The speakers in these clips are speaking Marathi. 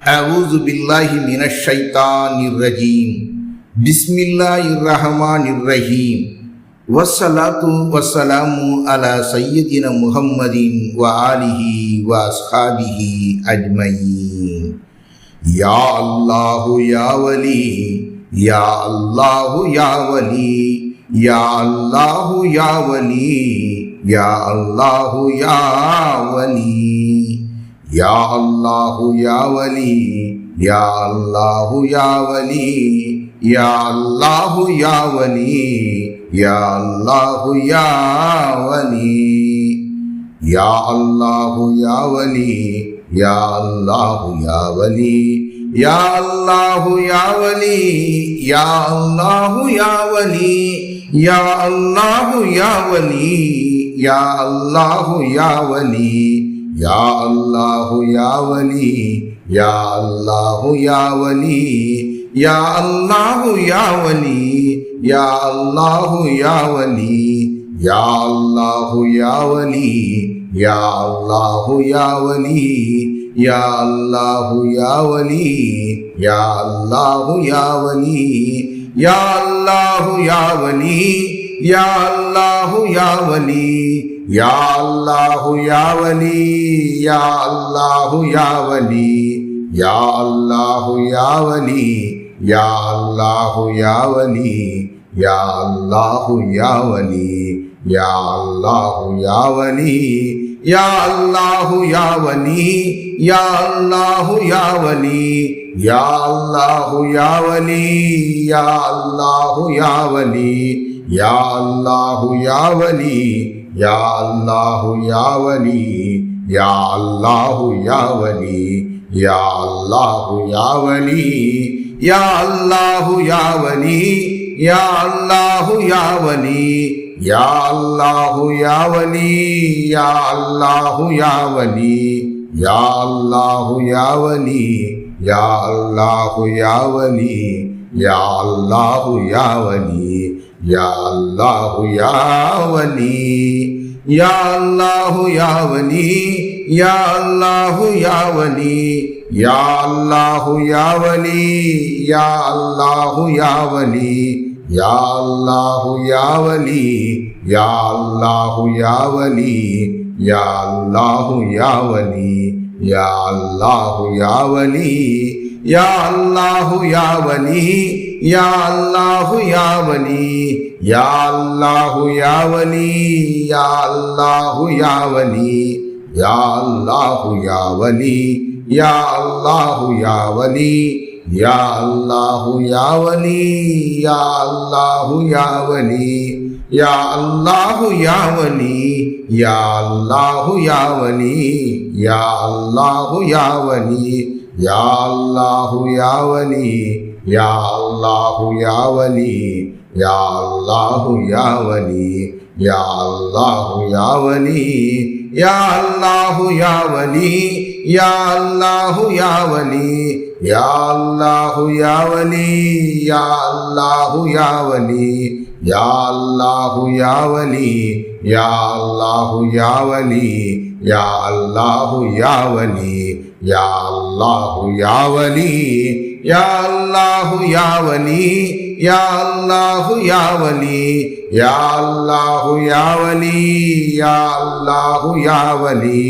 أعوذ بالله من الشيطان الرجيم. بسم الله الرحمن الرحيم. والصلاة والسلام على سيدنا محمد وآله وأصحابه أجمعين. يا الله يا ولي يا الله يا ولي يا الله يا ولي يا الله يا ولي. ইয়া আল্লাহ ইয়া ওয়ালি ইয়া আল্লাহ ইয়া ওয়ালি ইয়া আল্লাহ ইয়া ওয়ালি ইয়া আল্লাহ ইয়া ইয়া আল্লাহ ইয়া ইয়া আল্লাহ ইয়া ইয়া আল্লাহ ইয়া ইয়া আল্লাহ ইয়া ইয়া আল্লাহ ইয়া ইয়া আল্লাহ ইয়া या अल्लाहु या वली या अल्लाहु या वली या अल्लाहु या वली या अल्लाहु या वली या अल्लाहु या वली या अल्लाहु या वली या अल्लाहु या वली या अल्लाहु या वली या अल्लाहु या वली या अल्लाहु या वली யா அல்லாஹு யாவலி யா அல்லாஹு யாவலி யா அல்லாஹு யாவலி யா அல்லாஹு யாவலி யா அல்லாஹு யாவலி யா அல்லாஹு யாவலி யா அல்லாஹு யாவலி யா அல்லாஹு யாவலி யா அல்லாஹு யாவலி யா அல்லாஹு யாவலி या अल्लाहु या या वली या अल्लाहु या वली या अल्लाहु या वली या अल्लाहु या वली या अल्लाहु या वली या अल्लाहु या वली या अल्लाहु या वली या अल्लाहु या वली या अल्लाहु या वली या अल्लाहु या वली या अल्लाहु या वली யா அல்லாஹு யாவலி யா அல்லாஹு யாவலி யா அல்லாஹு யாவலி யா அல்லாஹு யாவலி யா யாவலி யா யாவலி யா யாவலி யா யாவலி யா யா அல்லாஹு யாவலி யா அல்லாஹு யாவலி யா அல்லாஹு யாவலி யா அல்லாஹு யாவலி யா அல்லாஹு யாவலி யா அல்லாஹு யாவலி யா அல்லாஹு யாவலி யா அல்லாஹு யாவலி யா அல்லாஹு யாவலி யா அல்லாஹு யாவலி யா அல்லாஹு யாவலி या अल्लाह या वली या अल्लाह या वली या अल्लाह या वली या अल्लाह या वली या अल्लाह या वली या अल्लाह या वली या अल्लाह या वली या अल्लाह या वली या अल्लाह या वली या अल्लाह या वली या अल्लाह या वली या अल्लाह या वली या अल्लाह या वली या अल्लाह या वली या अल्लाह या वली या अल्लाह या वली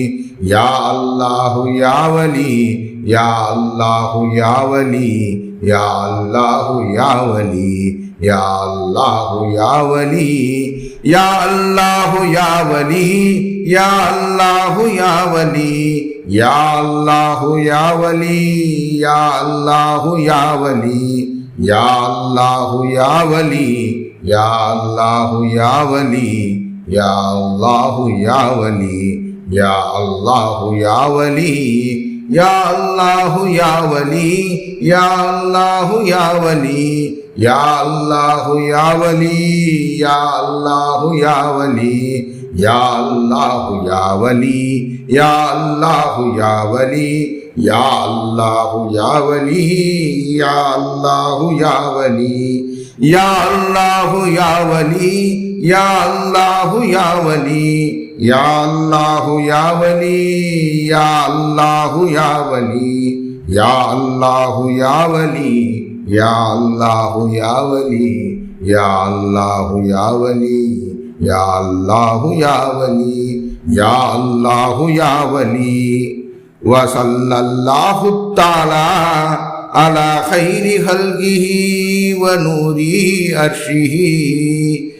या अल्लाह या वली या अल्लाह या वली या अल्लाह या वली या अल्लाह या वली யா அல்லாஹு யாவலி யா அல்லாஹு யாவலி யா அல்லாஹு யாவலி யா அல்லாஹு யாவலி யா அல்லாஹு யாவலி யா அல்லாஹு யாவலி யா அல்லாஹு யாவலி யா அல்லாஹு யாவலி யா அல்லாஹு யாவலி யா அல்லாஹு யாவலி யா அல்லாஹு யாவலி யா அல்லாஹு யாவலி யா அல்லாஹு யாவலி யா அல்லாஹு யாவலி யா அல்லாஹு யாவலி யா அல்லாஹு யாவலி யா அல்லாஹு யாவலி या अल्लाहु या वली या अल्लाहु या वली या अल्लाहु या वली या अल्लाहु या वली या अल्लाहु या वली या अल्लाहु या वली या अल्लाहु या वली या अल्लाहु या वली। या अल्लाह या वली या अल्लाह या